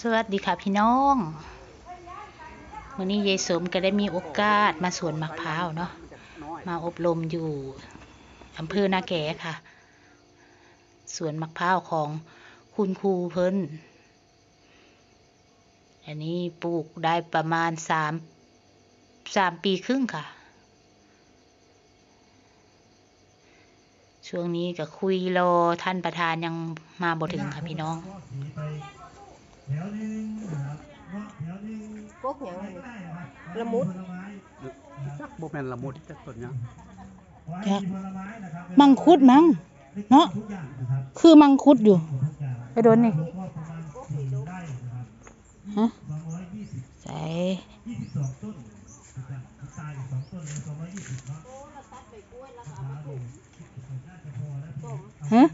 สวัสดีค่ะพี่น้องวันนี้ยายสมก็ได้มีโอกาสมาสวนมะพร้าวเนาะ มาอบรมอยู่อำเภอนาแกค่ะ สวนมะพร้าวของคุณครูเพิ่น อันนี้ปลูกได้ประมาณสามสามปีครึ่งค่ะ ช่วงนี้ก็คุยรอท่านประธานยังมาบ่ถึงค่ะพี่น้อง กกหยังนี่ละมุดจักบ่แม่นละมุดจักต้นหยังจักมังคุดมั้ง เนาะคือมังคุดอยู่ไปโดนนี่ฮะใส่ฮะ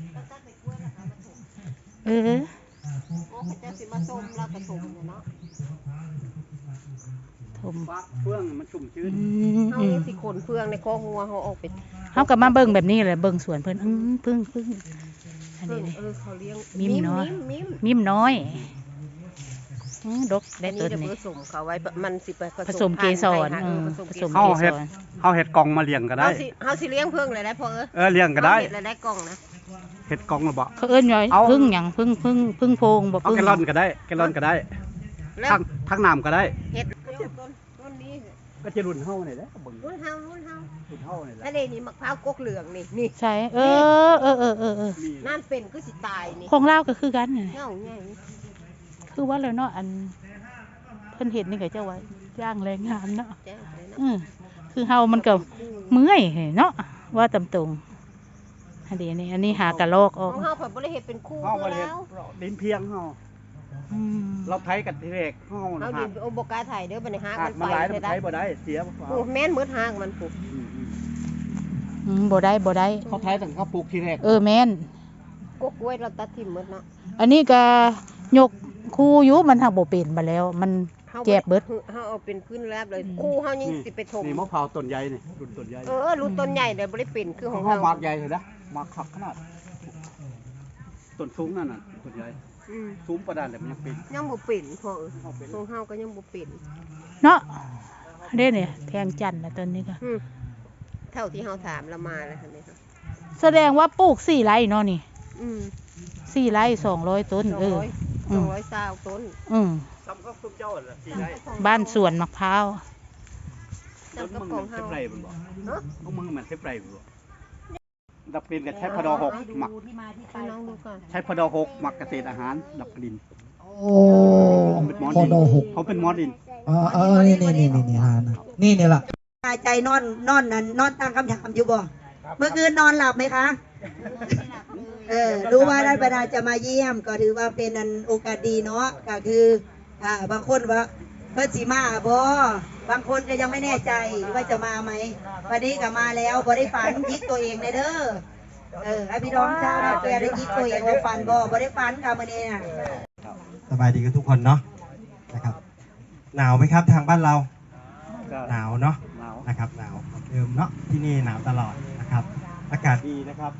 เออโอ้เขาเจ้า สิมาส้มแล้วก็ถมเนาะถมฟักเฟื่องมันชุ่มชื้นเฮาอืมยังสิขนเฟืองในคอหัวเฮาออกไปเขากลับมาเบิ่งแบบนี้เลยเบิ่งสวนเพิ่นอื้อพึ่งพึ่งอันนี้เออเขาเลี้ยงมิมนาะมิมมิมน้อยอื้อดกได้นนี้ต้นจะนี่ผสมเขาไว้มันสิไปผสมเกสรพันธุ์เออให้หาผผสมมเฮเกเฮ็ดสรเฮาเฮ็ดกล่องมาเลี้ยงก็เฮาได้สิเฮาสิเลี้ยงเพิ่งเลยได้พอเออเออเลี้ยงก็ได้ เฮาเฮ็ดแล้วได้กล่องนะ เฮ็ดกล่องแล้วบ่เขาเอิ้นว่าเอา พึ่งหยังพึ่งพึ่งพึ่งโพงบ่เอาพึ่งแกลลอนก็ได้ แกลลอนก็ได้แล้วทั้งทั้งน้ำก็ได้เฮ็ดต้นต้นนี้ก็จะรุ่นเฮานี่แหละเบิ่งรุ่นเฮารุ่นเฮารุ่นเฮานี่แหละแล้วนี่นี่มะพร้าวกกเหลืองนี่นี่ ใช่เออเออเออเออเออมีนั่นเป็นคือสิตายนี่ของลาวก็คือกันน่ะเงาใหญ่คือว่าแล้วเนาะอันเพิ่นเห็นนี่ก็เจ้าว่าจ้างแรงงานเนาะแจ้งเลยเนาะอือคือเฮามันก็เมื่อยเนาะว่าตำตรง อันนี้นี่อันนี้หากระลอกอขออกงเฮาเพิ่นบ่ได้เฮ็ดเป็นคู่เฮาเพื่บ่อได้เฮ็ดแล้วดินเพียงเฮาอืมเราไถกันทีแรกเฮาเอานะดิฮะนโอบกล้าถ่ายเด้อบัดนี้หากหามักนมันไปหลายเลยมันได้ไถบ่ได้เสียเปล่าโอ้แม่นมืดหากมันปุ๊บอืมอืมอืมบ่ได้บ่ได้ เขาไถตั้งเขาปลูกทีแรกเออแม่น กกกล้วยเราตัดทิ่มหมดเนาะอันนี้ก็ยกคู่อยู่มันหักบ่เป็นมาแล้ว มัน ฮาแจ็บเบิด เฮาเอาเป็นพื้นแลบเลยอืมคู่เฮายังนี่สิไปถมนี่มะพร้าวต้นใหญ่นี่รุ่นต้นใหญ่เออรุ่นต้นใหญ่เลยบ่ได้เป็นคือของเฮาเฮามากใหญ่เลยนะ มากคักขนาดต้นสูงนั่นน่ะต้นใหญ่อืมสูงประดานแต่มันยังเป็นยังบ่เป็นพอเออเอาเป็น ของเฮาก็ยังบ่เป็นเนาะเด้เนี่ยแทงจันทร์นะต้นนี้ก็อืมเท่าที่เฮาถามเรามาแล้วคั่นนี่ค่ะแสดงว่าปลูกสี่ไร่เนาะนี่อืมสี่ไร่สองร้อยต้น เออ200อืม200ซาวต้นอืมซ้ำก็ซุปเจ้าแหละที่ได้บ้านสวนมะพร้าวจัต้งนกับมึงของมันเฮาเทปไรมันบอกเนาะพวกมึงมันเทปไรมันบอก ดับกลิ่นกับใช้พดอหกหมักให้น้องดูก่อน ใช้พดอหกหมักเกษตรอาหาร ดับกลิ่น โอ้ผมเป็นหมอพอดินดอหกเขาเป็นหมอดินเออเออนี่นี่นี่นี่นี่หานะนี่นี่ล่ะ ตายใจนอนนอนนั่นนอนตั้งคำถามอยู่บ่เมื่อคืนนอนหลับไหมคะ เออรู้ว่าท่านประธานจะมาเยี่ยมก็ถือว่าเป็นอันโอกาสดีเนาะก็คืออ่าบางคนว่าเพิ่นสิมาบ่บางคนก็ยังไม่แน่ใจว่าจะมาไหมวันนี้ก็มาแล้วบ่ได้ฝันยิกตัวเองเลยเด้อเออให้พี่น้องชาวนาแกได้ยิกตัวเองว่าฝันบ่บ่ได้ฝันค่ะมื้อนี้น่ะสบายดีกันทุกคนเนาะนะครับ หนาวไหมครับทางบ้านเรา หนาวเนาะนะครับหนาวเหมือนเดิมเนาะที่นี่หนาวตลอดนะครับ อากาศดีนะครับ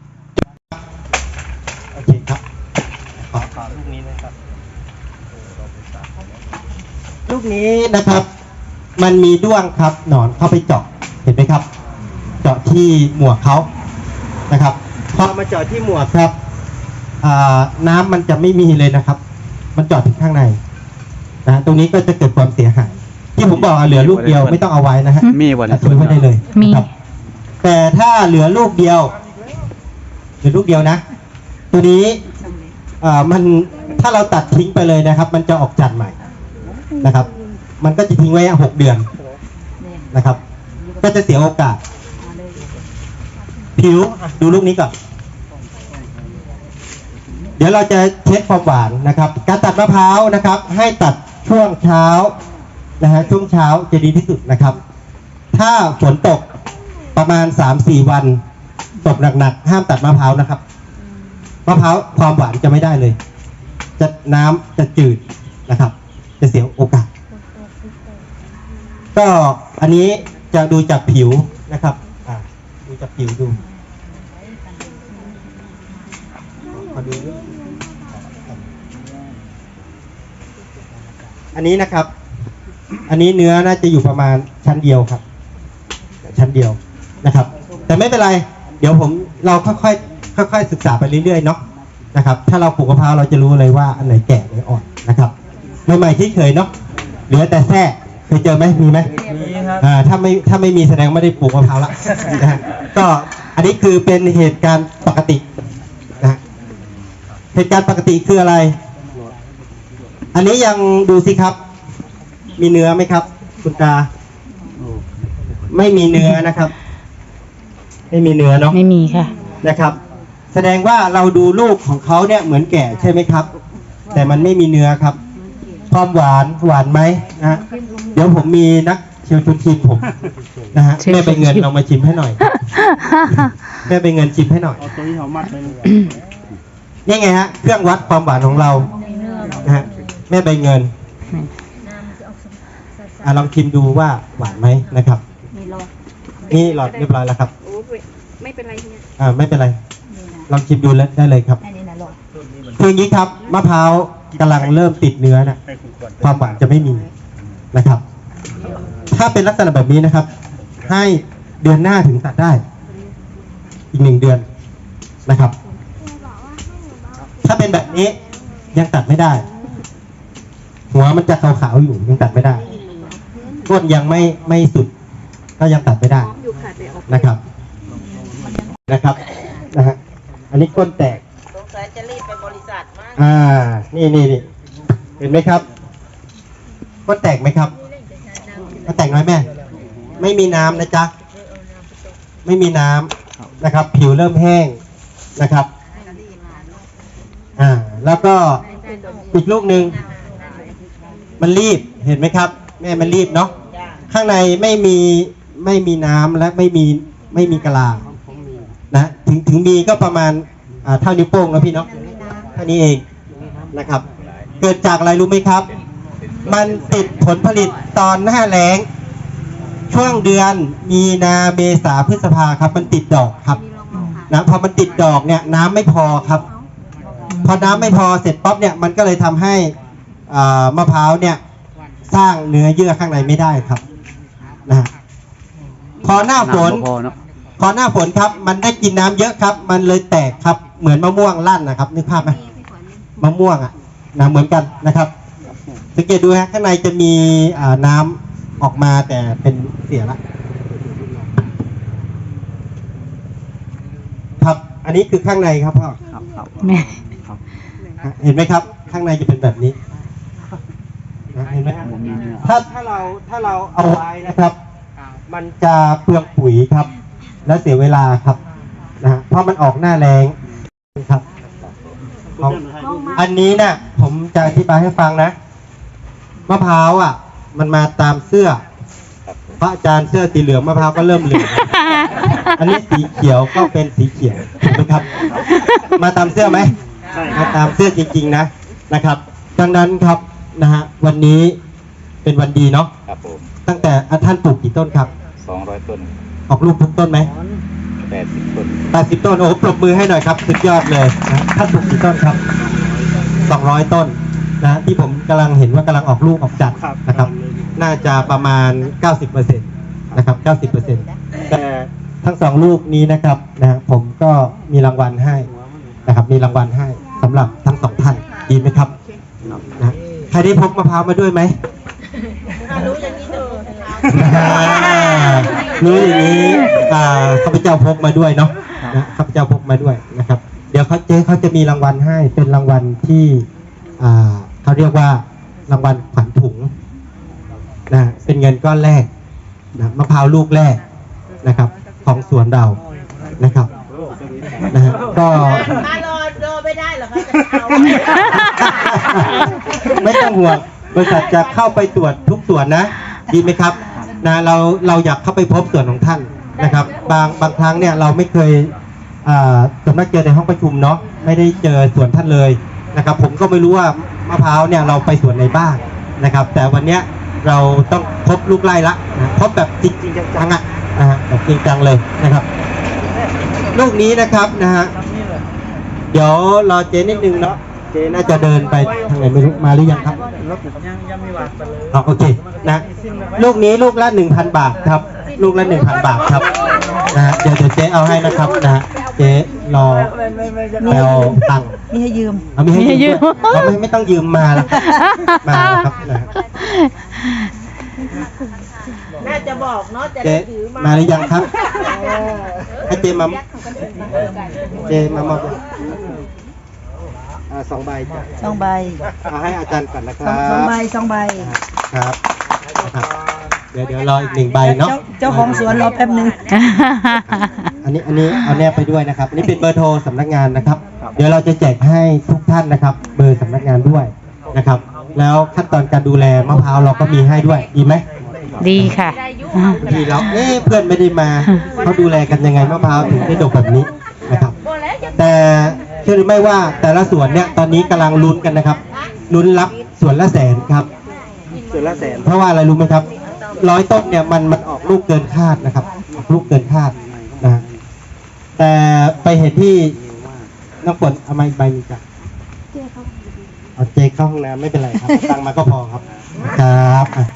โอเคครับขอขอลูกนี้นะครับ ลูกนี้นะครับ มันมีด้วงครับหนอนเข้าไปเจาะเห็นไหมครับ เจาะที่หมวกเขานะครับพอมาเจาะที่หมวกครับอ่าน้ำมันจะไม่มีเลยนะครับ มันเจาะถึงข้างในนะฮะตรงนี้ก็จะเกิดความเสียหายที่ผมบอกอะเหลือลูกเดียวไม่ต้องเอาไว้นะฮะมีบ่ตัเนี่ดทิ้งไว้ได้เลยมีนะครับ แต่ถ้าเหลือลูกเดียวเหลือลูกเดียวนะ ตัวนี้อ่ามันถ้าเราตัดทิ้งไปเลยนะครับ มันจะออกจันทร์ใหม่ นะครับ มันก็จะทิ้งไว้หกเดือนนะครับ ก็จะเสียโอกาส ผิวอะดูลูกนี้ก่อนเดี๋ยวเราจะเช็คความหวานนะครับ การตัดมะพร้าวนะครับ ให้ตัดช่วงเช้านะฮะช่วงเช้าจะดีที่สุดนะครับ ถ้าฝนตกประมาณสามสี่วันตกหนักๆห้ามตัดมะพร้าวนะครับมะพร้าวความหวานจะไม่ได้เลย จะน้ำจะจืดนะครับ จะเสียโอกาส ก็อันนี้จะดูจากผิวนะครับอ่าดูจากผิวดูขอดูอันนี้นะครับ อันนี้เนื้อน่าจะอยู่ประมาณชั้นเดียวครับ ชั้นเดียวนะครับ แต่ไม่เป็นไร เดี๋ยวผมเราค่อยๆค่อยๆศึกษาไปเรื่อยๆเนาะนะครับ ถ้าเราปลูกมะพร้าวเราจะรู้เลยว่าอันไหนแก่อันไหนอ่อน นะครับใหม่ๆที่เคยเนาะเหลือแต่แท้เคยเจอไหมมีไหมมีครับอ่าถ้าไม่ถ้าไม่มีแสดงไม่ได้ปลูกมะพร้าวละนะฮะก็อันนี้คือเป็นเหตุการณ์ปกตินะฮะเหตุการณ์ปกติคืออะไร อันนี้ยังดูสิครับ มีเนื้อไหมครับ คุณตา ไม่มีเนื้อนะครับ ไม่มีเนื้อเนาะไม่มีค่ะ นะครับ แสดงว่าเราดูลูกของเขาเนี่ยเหมือนแก่ใช่ไหมครับ แต่มันไม่มีเนื้อครับ ความหวานหวานไหมนะฮะเดี๋ยวผมมีนักเชียวชวนชิมผมนะฮะเชิญแม่ไปเงินชิมลองมาชิมให้หน่อยแม่ไปเงินชิมให้หน่อยเอาตัวนี้เขามัดเลยนี่ไงฮะเครื่องวัดความหวานของเรานะฮะแม่ใบเงินอะลองชิมดูว่าหวานไหมนะครับนี่หลอดเรียบร้อยแล้วครับไม่เป็นไรเนี่ยอ่าไม่เป็นไรลองชิมดูแล้วได้เลยครับคืออย่างนี้ครับมะพร้าว กำลังเริ่มติดเนื้อนะให้คุณควรความหวานจะไม่มีนะครับ ถ้าเป็นลักษณะแบบนี้นะครับ ให้เดือนหน้าถึงตัดได้ อีกหนึ่งเดือนนะครับ ถ้าเป็นแบบนี้ยังตัดไม่ได้ หัวมันจะขาวๆอยู่ยังตัดไม่ได้ก้นยังไม่ไม่สุด ก็ยังตัดไม่ได้อยู่ค่ะเดี๋ยวออกนะครับนะครับนะฮะอันนี้ก้นแตก อ่า นี่นี่นี่เห็นไหมครับก้นแตกไหมครับก้นแตกน้อยแม่ ไม่มีน้ำนะจ๊ะ ไม่มีน้ำนะครับ ผิวเริ่มแห้งนะครับ อ่า แล้วก็อีกลูกหนึ่งมันรีบเห็นไหมครับ แม่มันรีบเนาะข้างในไม่มีไม่มีน้ำและไม่มีไม่มีกะลานะถึงถึงมีก็ประมาณอ่าเท่านิ้วโป้งนะพี่เนาะ เท่านี้เองนะครับ เกิดจากอะไรรู้ไหมครับ มันติดผลผลิตตอนหน้าแล้ง ช่วงเดือนมีนาเมษาพฤษภาครับ มันติดดอกครับนะพอมันติดดอกเนี่ยน้ำไม่พอครับ พอน้ำไม่พอเสร็จป๊อบเนี่ยมันก็เลยทำให้อ่ามะพร้าวเนี่ยสร้างเนื้อเยื่อข้างในไม่ได้ครับนะฮะพอหน้าฝนพอเนาะพอหน้าฝนครับ มันได้กินน้ำเยอะครับ มันเลยแตกครับ เหมือนมะม่วงลั่นนะครับนึกภาพไหม มะม่วงอะนะเหมือนกันนะครับ สังเกตดูฮะข้างในจะมีอ่าน้ำออกมาแต่เป็นเสียละครับ อันนี้คือข้างในครับพ่อครับครับแม่ครับฮะเห็นไหมครับ ข้างในจะเป็นแบบนี้นะเห็นไหมผมมีเนื้อถ้าถ้าเราถ้าเราเอาไว้นะครับ มันจะเปลืองปุ๋ยครับ และเสียเวลาครับนะฮะเพราะมันออกหน้าแรงครับของ อันนี้นะผมจะอธิบายให้ฟังนะมะพร้าวอะ มันมาตามเสื้อ พระอาจารย์เสื้อสีเหลืองมะพร้าวก็เริ่มเหลืองอันนี้สีเขียวก็เป็นสีเขียวถูกไหมครับ มาตามเสื้อไหมใช่คมารับตามเสื้อจริง ๆ นะนะครับ ดังนั้นครับนะฮะวันนี้เป็นวันดีเนาะครับผมตั้งแต่อะท่านปลูกกี่ต้นครับ สองร้อยต้นออกลูกทุกต้นไหมแปดสิบต้น แปดสิบต้นโอ้โหปรบมือให้หน่อยครับ สุดยอดเลยนะท่านปลูกกี่ต้นครับ สองร้อยต้นนะที่ผมกำลังเห็นว่ากำลังออกลูกออกจัดครับนะครับ น่าจะประมาณ 90%นะครับ 90%แต่ทั้งสองลูกนี้นะครับนะฮะผมก็มีรางวัลให้นะครับ มีรางวัลให้สำหรับทั้งสองท่านดีไหมครับนะใครได้พกมะพร้าวมาด้วยไหมรู้อย่างนี้เด้ออ่ารู้อย่างนี้อ่าข้าพเจ้าพกมาด้วยเนาะนะข้าพเจ้าพกมาด้วยนะครับ เดี๋ยวเขาเจ๊เขาจะมีรางวัลให้เป็นรางวัลที่อ่าเขาเรียกว่ารางวัลขวัญถุงนะเป็นเงินก้อนแรกนะมะพร้าวลูกแรกนะครับ ของสวนเรานะครับนะฮะก็ถ้ารอรอไม่ได้เหรอคะจะเอาไม่ต้องห่วงบริษัทจะเข้าไปตรวจทุกส่วนนะ ดีไหมครับนะเราเราอยากเข้าไปพบส่วนของท่านนะครับ บางบางครั้งเนี่ยเราไม่เคย อ่าสำนักเจอในห้องประชุมเนาะไม่ได้เจอส่วนท่านเลยนะครับ ผมก็ไม่รู้ว่ามะพร้าวเนี่ยเราไปส่วนไหนบ้างนะครับ แต่วันเนี้ยเราต้องพบลูกไล่ละนะพบแบบจริงจริงๆจังๆอะนะฮะแบบจริงจังเลยนะครับลูกนี้นะครับนะฮะเดี๋ยวรอเจ๊นิดนึงเนาะเจ๊น่าจะเดินไปทางไหนไม่รู้มาหรือยังครับรอ๋อโอเคนะลูกนี้ลูกละหนึ่งพันบาทครับ ลูกละหนึ่งพันบาทครับ นะฮะเดี๋ยวเดี๋ยวเจ๊เอาให้นะครับนะฮะเจ๊รอแปลตังค์มีให้ยืม เอามีให้มีให้ยืยืมมด้วยเอาไม่ไม่ต้องยืมมาแล้วมาแล้วครับนะฮะน่าจะบอกเนาะจะเจ๊ได้ถือมามาหรือยังครับให้เจ๊มาเจ๊มามอบอ่าสองใบจ้ะสองใบเอาให้อาจารย์ก่อนนะคสรัองบสองใบสองใบ ครับนะครับ เดี๋ยวเดี๋ยวรออีกหนึ่งใบเนาะเจ้าเจ้าของสวนรอแป๊บหนึง อันนี้อันนี้เอาแนบไปด้วยนะครับอันนี้เป็นเบอร์โทรสำนักงานนะครับ เดี๋ยวเราจะแจกให้ทุกท่านนะครับ เบอร์สำนักงานด้วยนะครับ แล้วขั้นตอนการดูแลมะพร้าวเราก็มีให้ด้วยดีไหมดีค่ะบางทีเราเอ๊ะเพื่อนไม่ได้มาเขาดูแลกันยังไงมะพร้าวถึงได้ดกแบบนี้นะครับ แต่เชื่อหรือไม่ว่าแต่ละสวนเนี่ยตอนนี้กำลังลุ้นกันนะครับลุ้นรับสวนละแสนครับ ส่วนละแสนเพราะว่าอะไรรู้ไหมครับ ร้อยต้นเนี่ยมันมันออกลูกเกินคาดนะครับออกลูกเกินคาดนะฮะแต่ไปเห็นที่น้องฝนเอามาอีกใบหนึงจ้ะเอาเจเข้าห้องน้ำไม่เป็นไรครับเอาตังค์มาก็พอครับ ครับอะ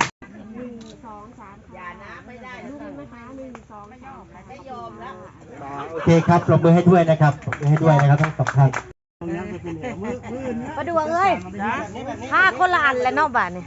โอเคครับปรบมือให้ด้วยนะครับปรบมือให้ด้วยนะครับทั้งสองท่านมาดูเอ้ยห้าคนละอันแล้วเนอกบ้านเนี่ย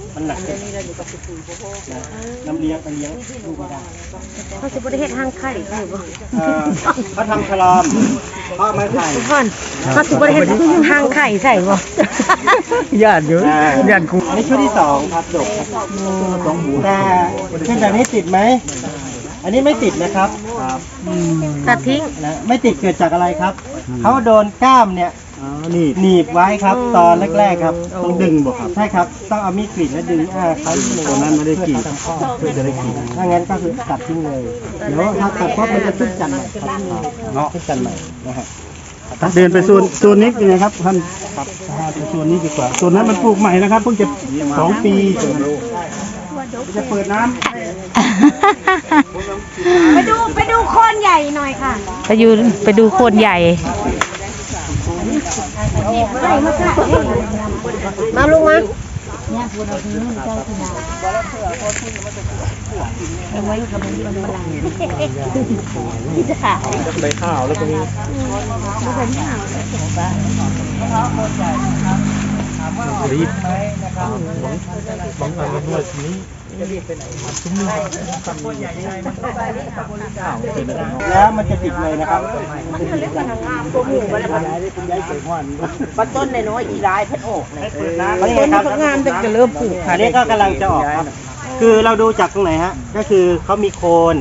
น้ำเลี้ยงไปเลี้ยงลูกไม่ได้เขาจะบริเฮ็ดห้างไข่ได้บ่เอ่อเขาทำคลอมเขาเอาไม้ไผ่ทุกคนเขาจะบริเฮ็ดห้างไข่ใส่บ่ญาติเยอะญาติกูอันนี้ชุดที่สองครับดกครับแต่ขึ้นแบบนี้ติดไหม อันนี้ไม่ติดนะครับตัดทิ้งนะไม่ติดเกิดจากอะไรครับ เขาโดนกล้ามเนี่ย อ๋อนี่หนีบไว้ครับ ตอนแรกๆครับต้องดึงบ่ครับ ใช่ครับ ต้องเอามีดกรีดแล้วดึงอ่าเขาหนึ่งตอนนั้นไม่ได้กรีดเพื่อจะได้กรีดถ้างั้นก็คือตัดทิ้งเลยเดี๋ยวถ้าตัดปุ๊บมันจะขึ้นจันทร์ใหม่ครับเนาะขึ้นจันทร์ใหม่นะฮะเดินไปโซนโซนนี้เป็นไงครับท่านครับไปโซนนี้ดีกว่าโซนนั้นมันปลูกใหม่นะครับเพิ่งจะสองปีจะเปิดน้ำไปดูไปดูโคนใหญ่หน่อยค่ะ ไปอยู่ไปดูโคนใหญ่ มาลุงมาใบข้าวแล้วก็มีรีบบังเอิญด้วยทีนี้ แล้วมันจะติดเลยนะครับ มันจะติดกันมาต้นในน้อยอีรายเพันโอกเลยต้นนี้ก็งามจะเริ่มปลูกอันนี้ก็กำลังจะออกครับ คือเราดูจากตรงไหนฮะ ก็คือเขามีโคน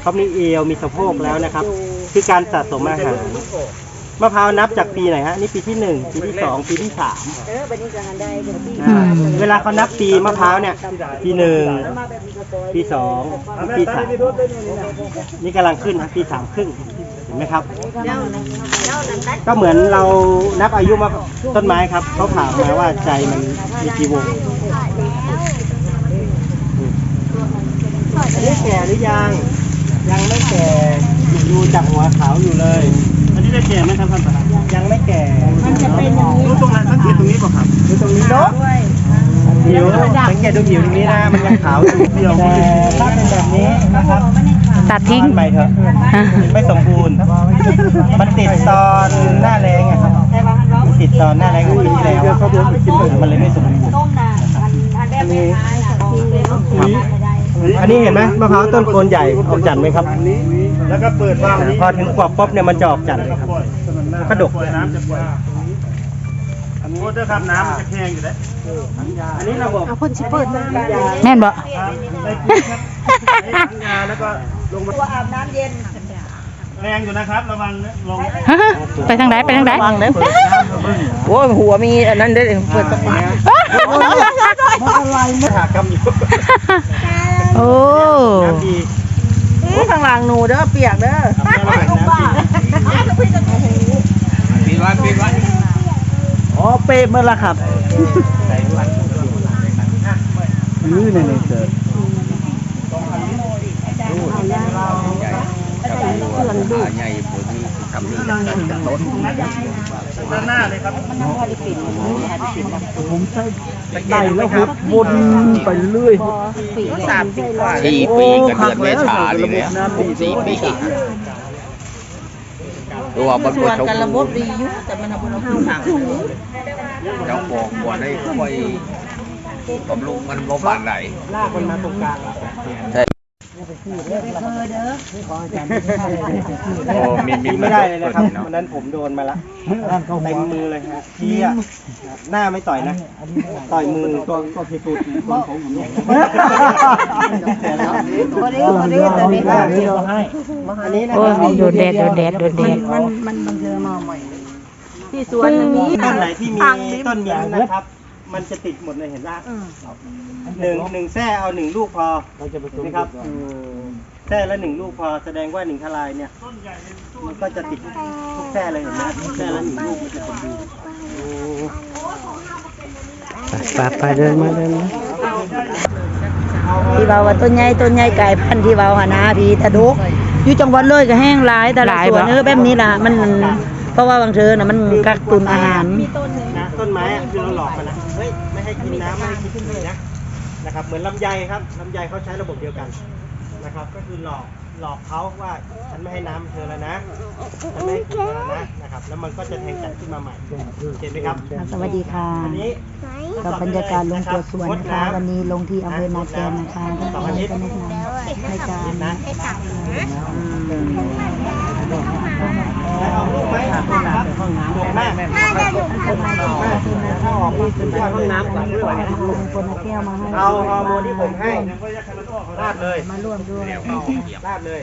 เขามีเอว มีสะโพกแล้วนะครับ คือการสะสมอาหาร มะพร้าวนับจากปีไหนฮะนี่ปีที่หนึ่งปีที่สองปีที่สามเออบันนี้จะหันได้เป็นที่อ่าเวลาเขานับปีมะพร้าวเนี่ยปีหนึ่งปีสองปีสามนี่กำลังขึ้นนะปีสามครึ่งเห็นไหมครับ ก็เหมือนเรานับอายุมาต้นไม้ครับเขาถามมาว่าใจมันมีกี่วงอันนี้แก่หรือยังยังไม่แก่ดูจากหัวขาวอยู่เลย อันนี้ได้แก่ไหมครับท่านประธานยังไม่แก่มันจะเป็นอย่างนี้รู้ตรงไหนสังเกตตรงนี้ป่ะครับดูตรงนี้เนาะผิวสังเกตดูผิวตรงนี้นะมันยังขาวอยู่เดียวแต่ถ้าเป็นแบบนี้นะครับตัดทิ้งใหม่เถอะไม่สมบูรณ์ มันติดตอนหน้าแรงอะครับมันติดตอนหน้าแรงของปีที่แล้วอะมันเลยไม่สมบูรณ์ต้มน่ะอันอัน แบบนี้ทิ้งเลยเนาะอันนี้เห็นไหมมะพร้าวต้นโคนใหญ่ออกจันทร์ไหมครับ แล้วก็เปิดว่างนี้พอถึงกวบป๊บเนี่ยมันจะออกจันทร์เลยครับ กระดก น้ำจะปล่อยอันนี้ด้วยครับน้ำมันจะแข็งอยู่แล้วอันนี้ระบบเอาคนสิเปิดมาแม่นบ่ ได้ปุ๊บครับได้ถังยาแล้วก็ลงมา ตัวอาบน้ำเย็น แรงอยู่นะครับ ระวังนะลงไปทางไหนไปทางไหนโอ้หัวมีอันนั้นได้เปิดตะปาไม่หากรรมอยู่โอ้น้ำดีนี่ข้างหลังหนูเด้อเปียกเด้อน้ำดีปิดไว้ปิดไว้อ๋อเป๊ะเมื่อละครับนี่นี่นี่เกิดด้านหน้าเลยครับผมใส่ไก่แล้วครับวนไปเรื่อยสามสิบกว่าสี่ปีกับเดือนเมษาเลยเนี่ยสี่ปีตัวบนบนชมกันระบบดีอยู่แต่มันเอาบนเอาทางเจ้าของบัวได้ค่อยบำรุงมันบ่บานไหนลากมันมาตรงกลาง โอ้มีมีไม่ได้เลยนะครับวันนั้นผมโดนมาละเต็มมือเลยฮะทีอะหน้าไม่ต่อยนะ ต่อยมือตัวก็พิสูจน์ของผมผมเนี่ยตัวนี้ตัวนี้ตัวนี้อันนี้นะโอ้คยรับโดนแดดโดนแดดโดนแดดที่สวนมีต้นไหนที่มีต้นมิ้นท์นะครับ มันจะติดหมดเลยเห็นไหมหนึ่งหนึ่งแส้เอาหนึ่งลูกพอนะครับแส้ละหนึ่งลูกพอแสดงว่าหนึ่งทลายเนี่ยมันก็จะติดทุกแส้เลยเห็นไหมแส้ละหนึ่งลูกมันจะสมบูรณ์ปาไปเดินมาเดินมาที่เบาว่าต้นใหญ่ต้นใหญ่ไก่พันธุ์ที่เบาหานาพี่ตะดุกอยู่จังหวัดเลยก็แห้งหลายแต่ละสวนเออแบบนี้ล่ะมัน เพราะว่าบางเทอน่ะมันกักตุนอาหารนะ ต้นไม้อะคือเราหลอกมันนะเฮ้ยไม่ให้กินน้ำไม่ให้กินนี่นะนะครับ เหมือนลำไยครับลำไยเขาใช้ระบบเดียวกันนะครับ ก็คือหลอกหลอกเขาว่าฉันไม่ให้น้ำเธอแล้วนะฉันไม่ให้กินเธอแล้วนะนะครับ แล้วมันก็จะแทงกันขึ้นมาใหม่เห็นไหมครับสวัสดีค่ะอันนี้กับบรรยากาศลงตัวสวนนะคะ วันนี้ลงที่อำเภอนาแกนนะคะท่านผู้ชมก็แนะนำให้การนะ เอาลูกไหมครับห้องน้ำดกมากถ้าออกนี่คือห้องน้ำก่อนด้วยลงคนละแก้วมาให้เอาฮอร์โมนที่ผมให้ราดเลยมาร่วมด้วยราดเลย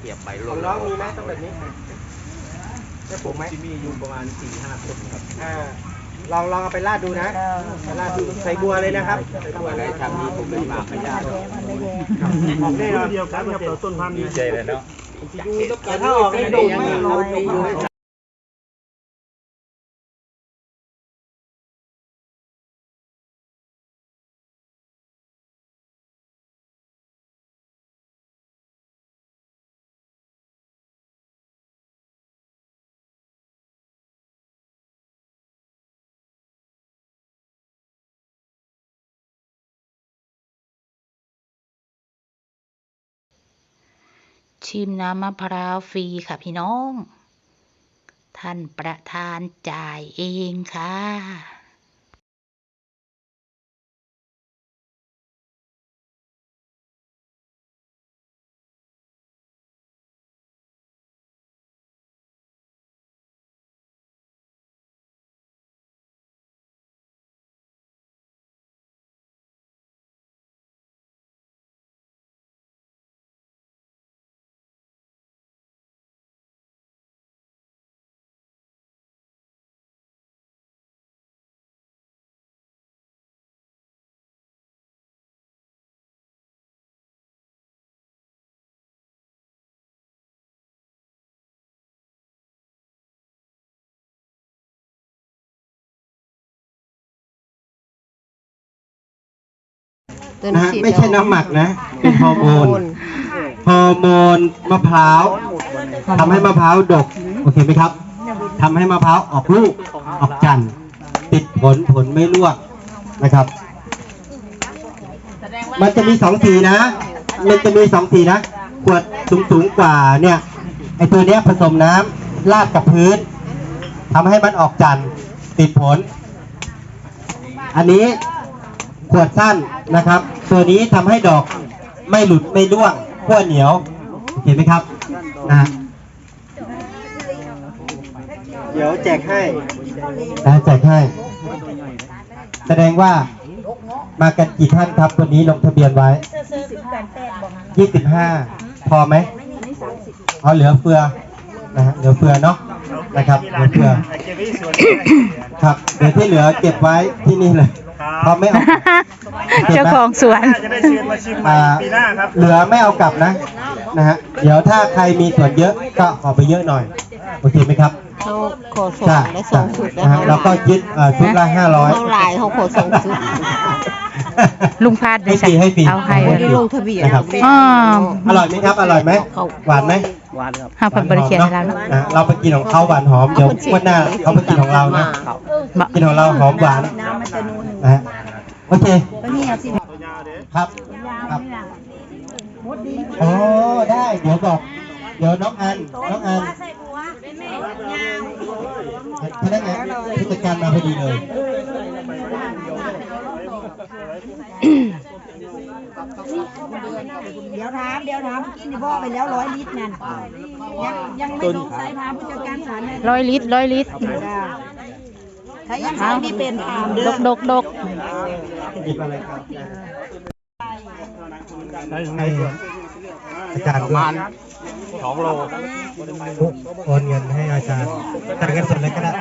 เกียบใบลองงน้องมีไหมต้องแบบนี้ได้ผมไหมที่มีอยู่ประมาณสี่ห้าคนครับอ่าลองลองเอาไปราดดูนะไปราดดูใส่บัวเลยนะครับใส่บัวเลยทำนี้ผมไม่มาพยาธิออกแน่นอนเดียวกันกับต้นพันธุ์ดีใจเลยเนาะ แต่ถ้าออกในดงไม่ลอาอยู่ ชิมน้ำมะพร้าวฟรีค่ะพี่น้อง ท่านประธานจ่ายเองค่ะ นะฮะไม่ใช่น้ำหมักนะ เป็นฮอร์โมนฮอร์โมนมะพร้าวทำให้มะพร้าวดกโอเคไหมครับทำให้มะพร้าวออกลูกออกจันทร์ติดผลผลไม่ร่วงนะครับ มันจะมีสองสีนะ มันจะมีสองสีนะ ขวดสูงสูงๆกว่าเนี่ยไอตัวเนี้ยผสมน้ำราดกับพื้นทำให้มันออกจันทร์ติดผล อันนี้ข วดสั้นนะครับ ตัวนี้ทำให้ดอกไม่หลุดไม่ร่วงขั้วเหนียวเห็นไหมครับนะฮะเดี๋ยวแจกให้นะแจกให้ แสดงว่ามากันกี่ท่านครับวันนี้ลงทะเบียนไว้ยี่สิบห้าพอไหมเอาเหลือเฟือนะฮะเหลือเฟือเนาะนะครับเหลือเฟือครับเดี๋ยวที่เหลือเก็บไว้ที่นี่เลยเพราะไม่เอา เจ้าของสวนจะได้เชิญมาชิมใหม่อ่าปีหน้าครับ เหลือไม่เอากลับนะนะฮะเดี๋ยวถ้าใครมีส่วนเยอะก็ขอไปเยอะหน่อยโอเคไหมครับเขาขอส่งจ้ะได้สองชุดนะฮะแล้วก็ยึดเอ่อชุดละห้าร้อย เขาหลายเขาขอสองชุด ลุงพาดได้ให้ฟรีให้ฟรีเอาให้ให้ฟรีลงทะเบียนนะครับอ้ออร่อยไหมครับ อร่อยไหม หวานไหม ห้าพันบริเขียนให้แล้วเนาะนะเราไปกินของเขาหวานหอมเดี๋ยววันหน้าเขาไปกินของเรานะ บะกินของเราหอมหวานน้ำมันจะนูนนะฮะโอเค ก็นี่สิครับครับโอ้ได้เดี๋ยวบอก เดี๋ยวน้องอันน้องอันพนักงานผู้จัดการมาพอดีเลย เดี๋ยวถามเดี๋ยวถามกินที่พ่อไปแล้วร้อยลิตรนั่นยังยังไม่ลงสายถามผู้จัดการศาลเลยร้อยลิตรร้อยลิตรถ้ายังสายนี่เป็นถามเด้ดอกดกดกหยิบอะไรครับให้อาจารย์ด้วยสองโลโอนเงินให้อาจารย์จ่ายเงินสดเลยก็ได้